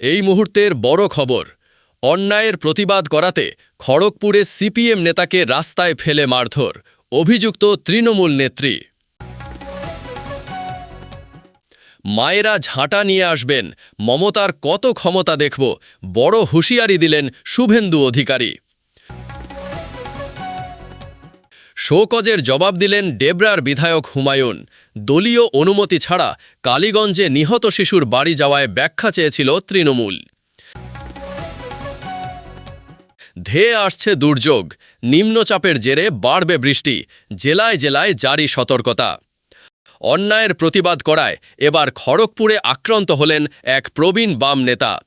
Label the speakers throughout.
Speaker 1: এই মুহূর্তের বড় খবর, অন্যায়ের প্রতিবাদ করাতে খড়গপুরে সিপিএম নেতাকে রাস্তায় ফেলে মারধর, অভিযুক্ত তৃণমূল নেত্রী। মায়েরা ঝাঁটা নিয়ে আসবেন, মমতার কত ক্ষমতা দেখব, বড় হুঁশিয়ারি দিলেন শুভেন্দু অধিকারী। শোকজের জবাব দিলেন ডেবরার বিধায়ক হুমায়ুন। দলীয় অনুমতি ছাড়া কালীগঞ্জে নিহত শিশুর বাড়ি যাওয়ায় ব্যাখ্যা চেয়েছিল তৃণমূল। ধেয়ে আসছে দুর্যোগ। নিম্নচাপের জেরে বাড়বে বৃষ্টি। জেলায় জেলায় জারি সতর্কতা। অন্যায়ের প্রতিবাদ করায় এবার খড়গপুরে আক্রান্ত হলেন এক প্রবীণ বাম নেতা।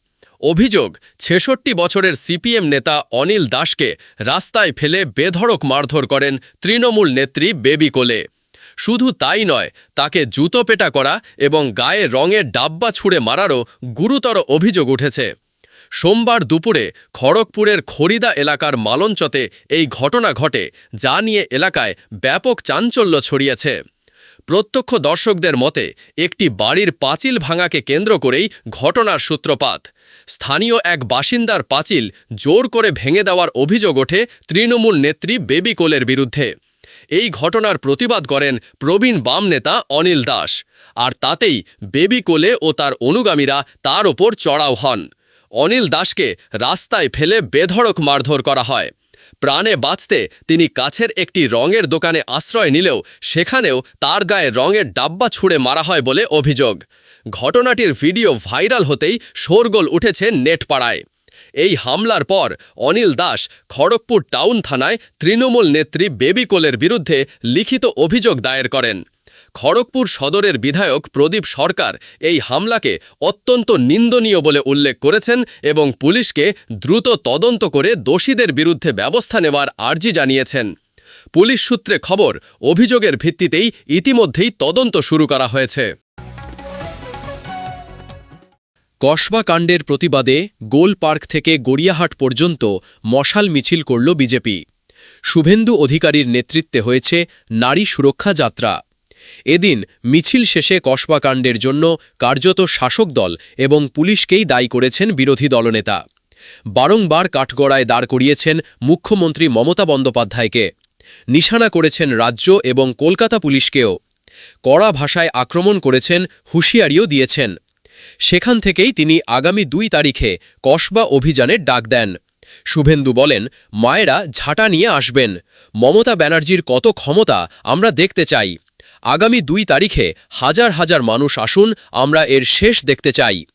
Speaker 1: অভিযোগ, ছেষট্টি বছরের সিপিএম নেতা অনিল দাসকে রাস্তায় ফেলে বেধড়ক মারধর করেন তৃণমূল নেত্রী বেবি কোলে। শুধু তাই নয়, তাকে জুতো পেটা করা এবং গায়ে রঙের ডাব্বা ছুঁড়ে মারারও গুরুতর অভিযোগ উঠেছে। সোমবার দুপুরে খড়গপুরের খরিদা এলাকার মালঞ্চতে এই ঘটনা ঘটে, যা নিয়ে এলাকায় ব্যাপক চাঞ্চল্য ছড়িয়েছে। প্রত্যক্ষ দর্শকদের মতে, একটি বাড়ির পাঁচিল ভাঙাকে কেন্দ্র করেই ঘটনার সূত্রপাত। স্থানীয় এক বাসিন্দার পাঁচিল জোর করে ভেঙে দেওয়ার অভিযোগ ওঠে তৃণমূল নেত্রী বেবি কোলের বিরুদ্ধে। এই ঘটনার প্রতিবাদ করেন প্রবীণ বাম নেতা অনিল দাস। আর তাতেই বেবি কোলে ও তার অনুগামীরা তার ওপর চড়াও হন। অনিল দাসকে রাস্তায় ফেলে বেধড়ক মারধর করা হয়। প্রাণে বাঁচতে তিনি কাছের একটি রঙের দোকানে আশ্রয় নিলেও সেখানেও তার গায়ে রঙের ডাব্বা ছুঁড়ে মারা হয় বলে অভিযোগ। ঘটনাটির ভিডিও ভাইরাল হতেই শোরগোল উঠেছে নেটপাড়ায়। এই হামলার পর অনিল দাস খড়গপুর টাউন থানায় তৃণমূল নেত্রী বেবি কোলের বিরুদ্ধে লিখিত অভিযোগ দায়ের করেন। খড়গপুর সদরের বিধায়ক প্রদীপ সরকার এই হামলাকে অত্যন্ত নিন্দনীয় বলে উল্লেখ করেছেন এবং পুলিশকে দ্রুত তদন্ত করে দোষীদের বিরুদ্ধে ব্যবস্থা নেওয়ার আর্জি জানিয়েছেন। পুলিশ সূত্রে খবর, অভিযোগের ভিত্তিতেই ইতিমধ্যেই তদন্ত শুরু করা হয়েছে। কসবা কাণ্ডের প্রতিবাদে গোল পার্ক থেকে গড়িয়াহাট পর্যন্ত মশাল মিছিল করল বিজেপি। শুভেন্দু অধিকারীর নেতৃত্বে হয়েছে নারী সুরক্ষা যাত্রা। এদিন মিছিল শেষে কসবা কাণ্ডের জন্য কার্যত শাসক দল এবং পুলিশকেই দায়ী করেছেন বিরোধী দলনেতা। বারংবার কাঠগড়ায় দাঁড় করিয়েছেন মুখ্যমন্ত্রী মমতা বন্দ্যোপাধ্যায়কে। নিশানা করেছেন রাজ্য এবং কলকাতা পুলিশকেও। কড়া ভাষায় আক্রমণ করেছেন, হুঁশিয়ারিও দিয়েছেন। সেখান থেকেই তিনি আগামী দুই তারিখে কসবা অভিযানের ডাক দেন। শুভেন্দু বলেন, মায়েরা ঝাঁটা নিয়ে আসবেন। মমতা ব্যানার্জির কত ক্ষমতা আমরা দেখতে চাই। আগামী দুই তারিখে হাজার হাজার মানুষ আসুন, আমরা এর শেষ দেখতে চাই।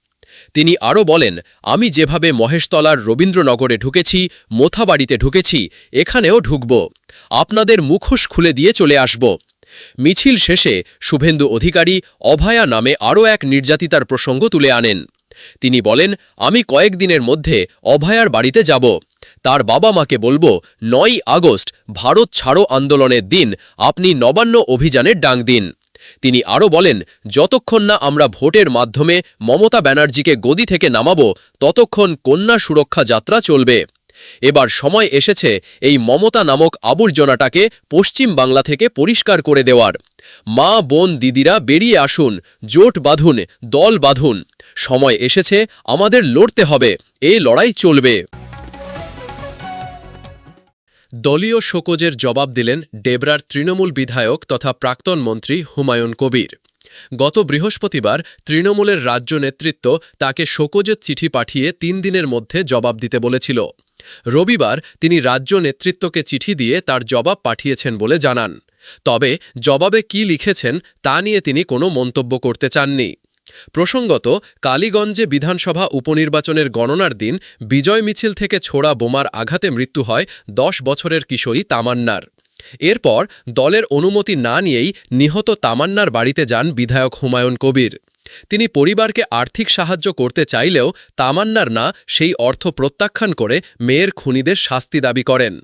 Speaker 1: তিনি আরও বলেন, আমি যেভাবে মহেশতলার রবীন্দ্রনগরে ঢুকেছি, মোথাবাড়িতে ঢুকেছি, এখানেও ঢুকব। আপনাদের মুখোশ খুলে দিয়ে চলে আসব। মিছিল শেষে শুভেন্দু অধিকারী অভয়া নামে আরও এক নির্যাতিতার প্রসঙ্গ তুলে আনেন। তিনি বলেন, আমি কয়েকদিনের মধ্যে অভয়ার বাড়িতে যাব। তার বাবা মাকে বলব নয় আগস্ট, ভারত ছাড়ো আন্দোলনের দিন, আপনি নবান্ন অভিযানের ডাক দিন। তিনি আরও বলেন, যতক্ষণ না আমরা ভোটের মাধ্যমে মমতা ব্যানার্জিকে গদি থেকে নামাবো, ততক্ষণ কন্যা সুরক্ষা যাত্রা চলবে। এবার সময় এসেছে এই মমতা নামক আবর্জনাটাকে পশ্চিম বাংলা থেকে পরিষ্কার করে দেওয়ার। মা, বোন, দিদিরা বেরিয়ে আসুন, জোট বাঁধুন, দল বাঁধুন। সময় এসেছে, আমাদের লড়তে হবে, এ লড়াই চলবে। দলীয় শোকজের জবাব দিলেন ডেবরার তৃণমূল বিধায়ক তথা প্রাক্তন মন্ত্রী হুমায়ুন কবির। গত বৃহস্পতিবার তৃণমূলের রাজ্য নেতৃত্ব তাকে শোকজের চিঠি পাঠিয়ে তিন দিনের মধ্যে জবাব দিতে বলেছিল। রবিবার তিনি রাজ্য নেতৃত্বকে চিঠি দিয়ে তার জবাব পাঠিয়েছেন বলে জানান। তবে জবাবে কি লিখেছেন তা নিয়ে তিনি কোনো মন্তব্য করতে চাননি। প্রসঙ্গত, কালীগঞ্জে বিধানসভা উপনির্বাচনের গণনার দিন বিজয় মিছিল থেকে ছোড়া বোমার আঘাতে মৃত্যু হয় দশ বছরের কিশোরী তামান্নার। এরপর দলের অনুমতি না নিয়েই নিহত তামান্নার বাড়িতে যান বিধায়ক হুমায়ুন কবির। তিনি পরিবারকে আর্থিক সাহায্য করতে চাইলেও তামান্নার না সেই অর্থ প্রত্যাখ্যান করে মেয়ের খুনিদের শাস্তি দাবি করেন।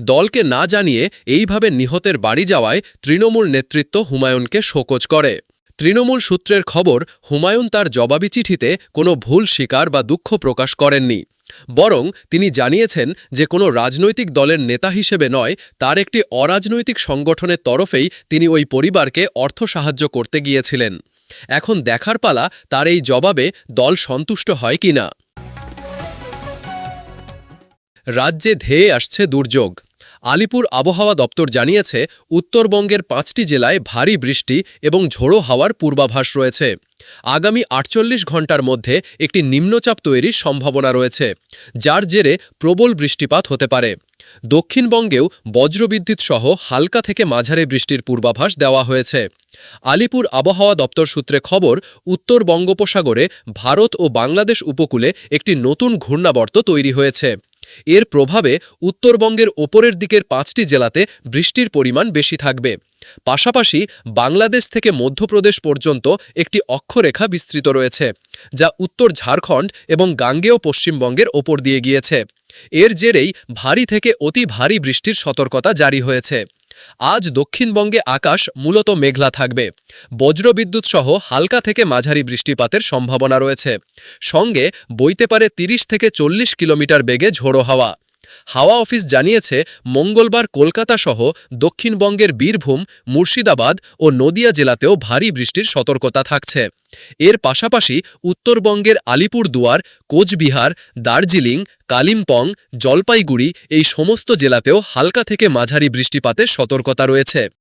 Speaker 1: দলকে না জানিয়ে এইভাবে নিহতের বাড়ি যাওয়ায় তৃণমূল নেতৃত্ব হুমায়ুনকে শোকজ করে। তৃণমূল সূত্রের খবর, হুমায়ুন তার জবাবি চিঠিতে কোনো ভুল স্বীকার বা দুঃখ প্রকাশ করেননি। বরং তিনি জানিয়েছেন যে কোনো রাজনৈতিক দলের নেতা হিসেবে নয়, তার একটি অরাজনৈতিক সংগঠনের তরফেই তিনি ওই পরিবারকে অর্থ সাহায্য করতে গিয়েছিলেন। এখন দেখার পালা তার এই জবাবে দল সন্তুষ্ট হয় কিনা। রাজ্যে ধেয়ে আসছে দুর্যোগ। আলিপুর আবহাওয়া দপ্তর জানিয়েছে, উত্তরবঙ্গের পাঁচটি জেলায় ভারী বৃষ্টি এবং ঝোড়ো হাওয়ার পূর্বাভাস রয়েছে। আগামী আটচল্লিশ ঘণ্টার মধ্যে একটি নিম্নচাপ তৈরির সম্ভাবনা রয়েছে, যার জেরে প্রবল বৃষ্টিপাত হতে পারে। দক্ষিণবঙ্গেও বজ্রবিদ্যুৎ সহ হালকা থেকে মাঝারি বৃষ্টির পূর্বাভাস দেওয়া হয়েছে। আলিপুর আবহাওয়া দপ্তর সূত্রে খবর, উত্তর বঙ্গোপসাগরে ভারত ও বাংলাদেশ উপকূলে একটি নতুন ঘূর্ণাবর্ত তৈরি হয়েছে। এর প্রভাবে উত্তরবঙ্গের ওপরের দিকের পাঁচটি জেলাতে বৃষ্টির পরিমাণ বেশি থাকবে। পাশাপাশি বাংলাদেশ থেকে মধ্যপ্রদেশ পর্যন্ত একটি অক্ষরেখা বিস্তৃত রয়েছে, যা উত্তর ঝাড়খণ্ড এবং গাঙ্গেয় পশ্চিমবঙ্গের ওপর দিয়ে গিয়েছে। এর জেরেই ভারী থেকে অতি ভারী বৃষ্টির সতর্কতা জারি হয়েছে। আজ দক্ষিণবঙ্গে আকাশ মূলত মেঘলা থাকবে। বজ্রবিদ্যুৎ সহ হালকা থেকে মাঝারি বৃষ্টিপাতের সম্ভাবনা রয়েছে। সঙ্গে বইতে পারে তিরিশ থেকে চল্লিশ কিলোমিটার বেগে ঝোড়ো হাওয়া। হাওয়া অফিস জানিয়েছে, মঙ্গলবার কলকাতা সহ দক্ষিণবঙ্গের বীরভূম, মুর্শিদাবাদ ও নদিয়া জেলাতেও ভারী বৃষ্টির সতর্কতা থাকছে। এর পাশাপাশি উত্তরবঙ্গের আলিপুরদুয়ার, কোচবিহার, দার্জিলিং, কালিম্পং, জলপাইগুড়ি এই সমস্ত জেলাতেও হালকা থেকে মাঝারি বৃষ্টিপাতের সতর্কতা রয়েছে।